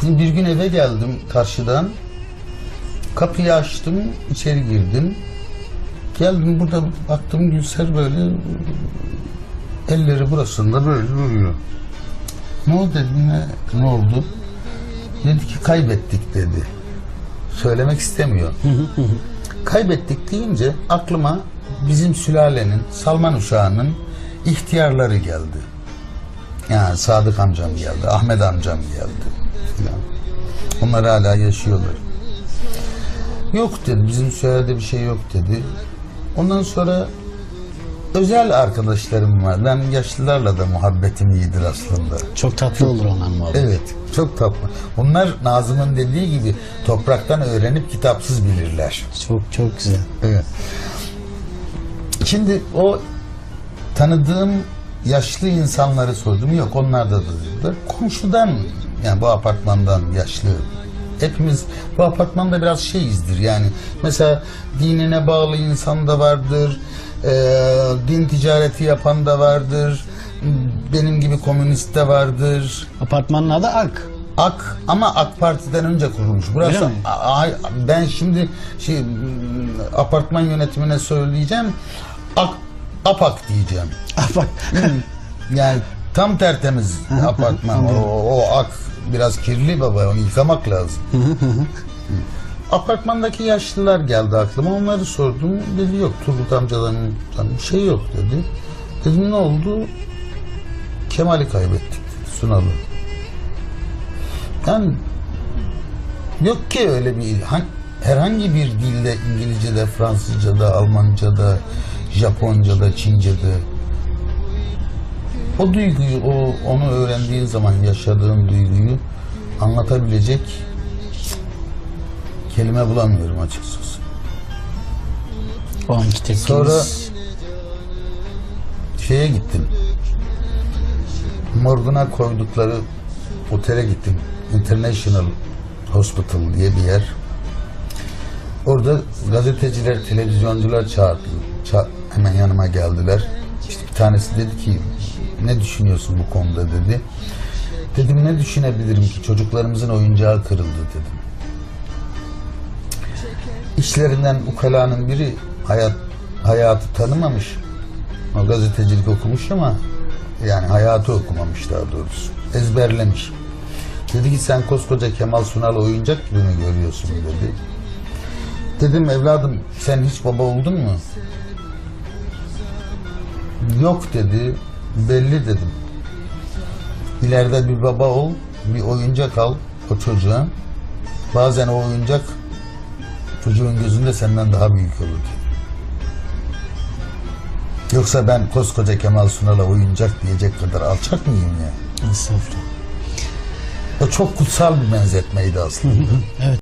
Şimdi bir gün eve geldim karşıdan. Kapıyı açtım, içeri girdim. Geldim burada baktım Gülser böyle elleri burasında böyle duruyor. Ne oldu dedim ne, ne oldu? Dedi ki kaybettik dedi. Söylemek istemiyor. kaybettik deyince aklıma bizim sülalenin, Salman uşağının ihtiyarları geldi. Yani Sadık amcam geldi, Ahmet amcam geldi. Onlar hala yaşıyorlar. Yok dedi, bizim söylediği bir şey yok dedi. Ondan sonra özel arkadaşlarım var. Ben yaşlılarla da muhabbetim iyidir aslında. Çok tatlı olur onların muhabbeti. Evet, çok tatlı. Bunlar Nazım'ın dediği gibi topraktan öğrenip kitapsız bilirler. Çok çok güzel. Evet. Şimdi o tanıdığım yaşlı insanları sordum. Yok onlar da dediler. Komşudan yani bu apartmandan yaşlı. Hepimiz bu apartmanda biraz şeyizdir yani. Mesela dinine bağlı insan da vardır. eee, din ticareti yapan da vardır. Benim gibi komünist de vardır. Apartmanın adı Ak. AK ama AK Parti'den önce kurulmuş. Burası ben şimdi şey apartman yönetimine söyleyeceğim. AK APAK diyeceğim. Bak. Yani tam tertemiz apartman. O, o ak biraz kirli baba onu yıkamak lazım. Apartmandaki yaşlılar geldi aklıma. Onları sordum. Dedi yok Turgut amcaların bir şey yok dedi. Dedim ne oldu? Kemal'i kaybettik dedi Sunal'ı. Yani yok ki öyle bir han- herhangi bir dilde İngilizce'de, Fransızca'da, Almanca'da, Japonca'da, Çince'de o duyguyu, o onu öğrendiğin zaman yaşadığın duyguyu anlatabilecek kelime bulamıyorum açıkçası. O anki tepkiniz. Sonra şeye gittim. Morguna koydukları otele gittim. International Hospital diye bir yer. Orada gazeteciler, televizyoncular çağırdı. Ça- hemen yanıma geldiler. İşte bir tanesi dedi ki ne düşünüyorsun bu konuda dedi. Dedim ne düşünebilirim ki çocuklarımızın oyuncağı kırıldı dedim. İşlerinden ukalanın biri hayat hayatı tanımamış. O gazetecilik okumuş ama yani hayatı okumamış daha doğrusu. Ezberlemiş. Dedi ki sen koskoca Kemal Sunal oyuncak gibi mi görüyorsun dedi. Dedim evladım sen hiç baba oldun mu? Yok dedi. Belli dedim. İleride bir baba ol, bir oyuncak al o çocuğa. Bazen o oyuncak çocuğun gözünde senden daha büyük olur. Yoksa ben koskoca Kemal Sunal'a oyuncak diyecek kadar alçak mıyım ya? Estağfurullah. O çok kutsal bir benzetmeydi aslında. Evet.